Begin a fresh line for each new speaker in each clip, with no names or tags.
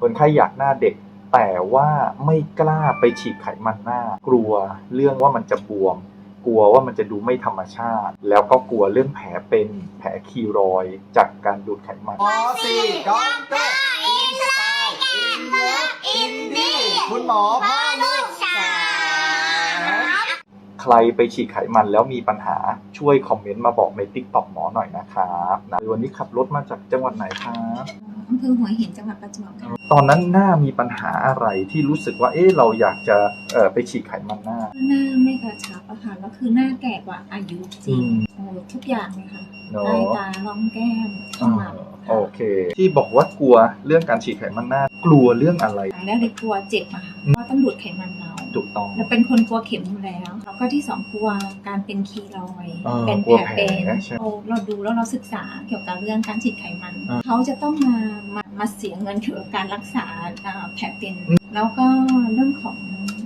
คนไข้อยากหน้าเด็ก แต่ว่าไม่กล้าไปฉีดไขมันหน้า กลัวเรื่องว่ามันจะบวม กลัวว่ามันจะดูไม่ธรรมชาติ แล้วก็กลัวเรื่องแผลเป็นแผลคีรอยด์จากการดูดไขมัน
หมอสี่ด็อกเตอร์อินสไตล์อินเลิฟอินดี้คุณหมอพ่อลูกสาว
ใครไปฉีดไขมันแล้วมีปัญหาช่วยคอมเมนต์มาบอกในติ๊กต็อกหมอหน่อยนะครับนะวันนี้ขับรถมาจากจังหวัดไหนครับ
อำเภอหัวหินจังหวัดประจวบค่ะ
ตอนนั้นหน้ามีปัญหาอะไรที่รู้สึกว่า เอ๊ะเราอยากจะเอ่อไปฉีดไขมันหน้า
หน้าไม่กระชับอะค่ะแล้วคือหน้าแก่กว่าอายุจริง
อืม
โอ้ทุกอย่างเลยค่ะ
เนาะ
ใต้ตาร่องแก้มขมับ
โอเค ที่บอกว่ากลัวเรื่องการฉีดไขมันหน้า กลัวเรื่องอะไร
ค่ะแล้วเลยกลัวเจ็บอะค่ะเพ
อืม
ราะว่าต้องดูดไขมันเรา
ถูกต้อง
แล้วเป็นคนกลัวเข็มอยู่แล้วแล้วก็ที่สองกลัวการเป็นคีรอยด์
เออ
เป็น
กลัว
แผล
แผล
เป็น
ใช่
เราเราดูแล้วเราศึกษาเกี่ยวกับเรื่องการฉีดไขมัน
อ่า
เขาจะต้องมามามาเสียเงินเกี่ยวกับการรักษาอ่าแผลเป็น
อืม
แล้วก็เรื่องของ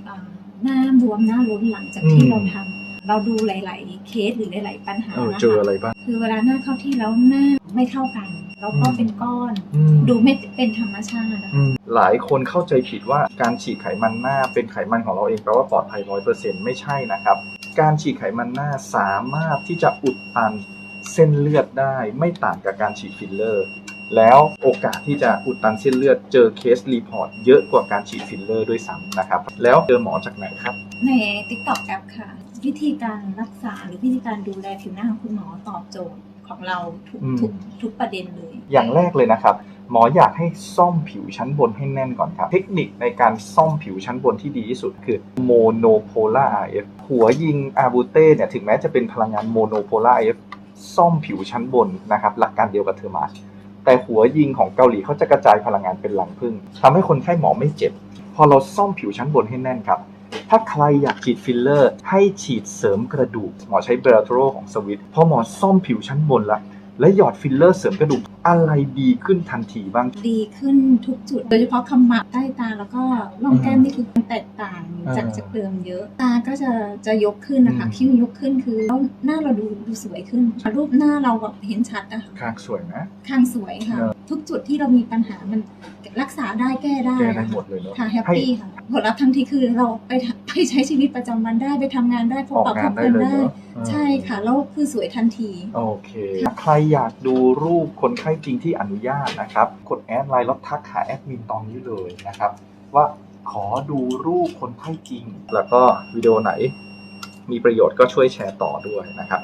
อ่าหน้าบวมหน้าล้นหลังจากที่
อืม
เราทำเราดูหลาย ๆ เคสหรือหลาย ๆ ปัญหา
เออ
นะคะ
เจออะไรบ้าง
คือเวลาหน้าเข้าที่แล้วหน้าไม่เท่ากัน แล้วก็
อืม
เป็นก้อน
อืม
ดูไม่เป็นธรรมชาตินะคะ
อืมหลายคนเข้าใจผิดว่าการฉีดไขมันหน้าเป็นไขมันของเราเองแปลว่าปลอดภัยร้อยเปอร์เซ็นต์ไม่ใช่นะครับ การฉีดไขมันหน้าสามารถที่จะอุดตันเส้นเลือดได้ไม่ต่างกับการฉีดฟิลเลอร์ แล้วโอกาสที่จะอุดตันเส้นเลือดเจอเคสรีพอร์ตเยอะกว่าการฉีดฟิลเลอร์ด้วยซ้ำนะครับ แล้วเจอหมอจากไหนครับ
ใน TikTok แอปค่ะ วิธีการรักษาหรือวิธีการดูแลผิวหน้าของคุณหมอตอบโจทย์ ของเราทุก
อืม
ทุกทุกประเด็นเลย
อย่างแรกเลยนะครับ หมออยากให้ซ่อมผิวชั้นบนให้แน่นก่อนครับ เทคนิคในการซ่อมผิวชั้นบนที่ดีที่สุดคือ monopolar RF หัวยิงอาบูเต้เนี่ยถึงแม้จะเป็นพลังงาน monopolar RF ซ่อมผิวชั้นบนนะครับ หลักการเดียวกับเทอร์มาสแต่หัวยิงของเกาหลีเขาจะกระจายพลังงานเป็นหลังพึ่งทำให้คนไข้หมอไม่เจ็บ พอเราซ่อมผิวชั้นบนให้แน่นครับ ถ้าใครอยากฉีดฟิลเลอร์ ให้ฉีดเสริมกระดูก หมอใช้เบลโทรของสวิตพอหมอซ่อมผิวชั้นบนละ และหยอดฟิลเลอร์เสริมกระดูกอะไรดีขึ้นทันทีบ้าง
ดีขึ้นทุกจุด โดยเฉพาะขมับใต้ตาแล้วก็ร่องแก้มนี่คือมันแตกต่างจาก
อ่า
จากเดิมเยอะ ตาก็จะจะยกขึ้นนะคะ
อืม
คิ้วยกขึ้นคือแล้วหน้าเราดูดูสวยขึ้น รูปหน้าเราแบบเห็นชัดอะค่ะ
คางสวยนะ
ข้างสวยค่ะ
เนอะ
ทุกจุดที่เรามีปัญหามันรักษาได้แก้ได้
แก้ได้
อะ
หมดเลยเนาะ
ค่ะแฮป
ให้
ปี้ค่ะผลลัพธ์ทันทีคือเราไปทำไปใช้ชีวิตประจำวันได้ไปทำงานได้พบ
ออก
ปะ
งา
พ
น
บ
ได้
คน
เลย
ได้
เนาะ
ใช่ค่ะ แล้วคือสวยทันที
โอเค ใครอยากดูรูปคนไข้จริงที่อนุญาตนะครับ กดแอดไลน์แล้วทักหาแอดมินตอนนี้เลยนะครับ ว่าขอดูรูปคนไข้จริง แล้วก็วิดีโอไหน มีประโยชน์ก็ช่วยแชร์ต่อด้วยนะครับ